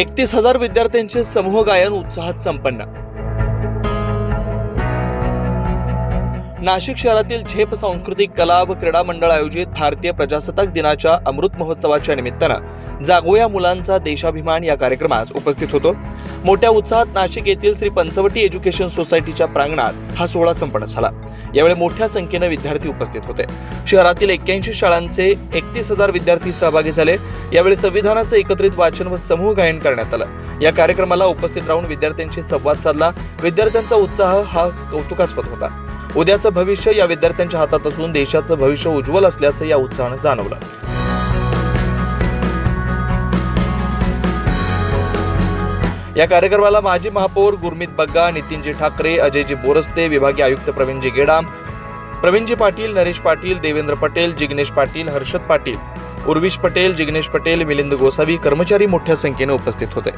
एकतीस हजार विद्यार्थ्यांचे समूह गायन उत्साहात संपन्न. नाशिक शहरातील झेप सांस्कृतिक कला व क्रीडा मंडळ आयोजित भारतीय प्रजासत्ताक दिनाच्या अमृत महोत्सवाच्या निमित्तानं जागोया मुलांचा देशाभिमान या कार्यक्रमात उपस्थित होतो. मोठ्या उत्साहात नाशिक येथील श्री पंचवटी एज्युकेशन सोसायटीच्या प्रांगणात हा सोहळा संपन्न झाला. यावेळी मोठ्या संख्येनं विद्यार्थी उपस्थित होते. शहरातील एक्क्याऐंशी शाळांचे एकतीस हजार विद्यार्थी सहभागी झाले. यावेळी संविधानाचं एकत्रित वाचन व समूह गायन करण्यात आलं. या कार्यक्रमाला उपस्थित राहून विद्यार्थ्यांशी संवाद साधला. विद्यार्थ्यांचा उत्साह हा कौतुकास्पद होता. उद्याचं भविष्य या विद्यार्थ्यांच्या हातात असून देशाचं भविष्य उज्ज्वल असल्याचं या उत्साहानं जाणवलं. या कार्यक्रमाला माजी महापौर गुरमीत बग्गा नितीनजी ठाकरे अजयजी बोरस्ते विभागीय आयुक्त प्रवीणजी गेडाम प्रवीणजी पाटील नरेश पाटील देवेंद्र पटेल जिग्नेश पाटील हर्षद पाटील उर्विश पटेल जिग्नेश पटेल मिलिंद गोसावी कर्मचारी मोठ्या संख्येने उपस्थित होते.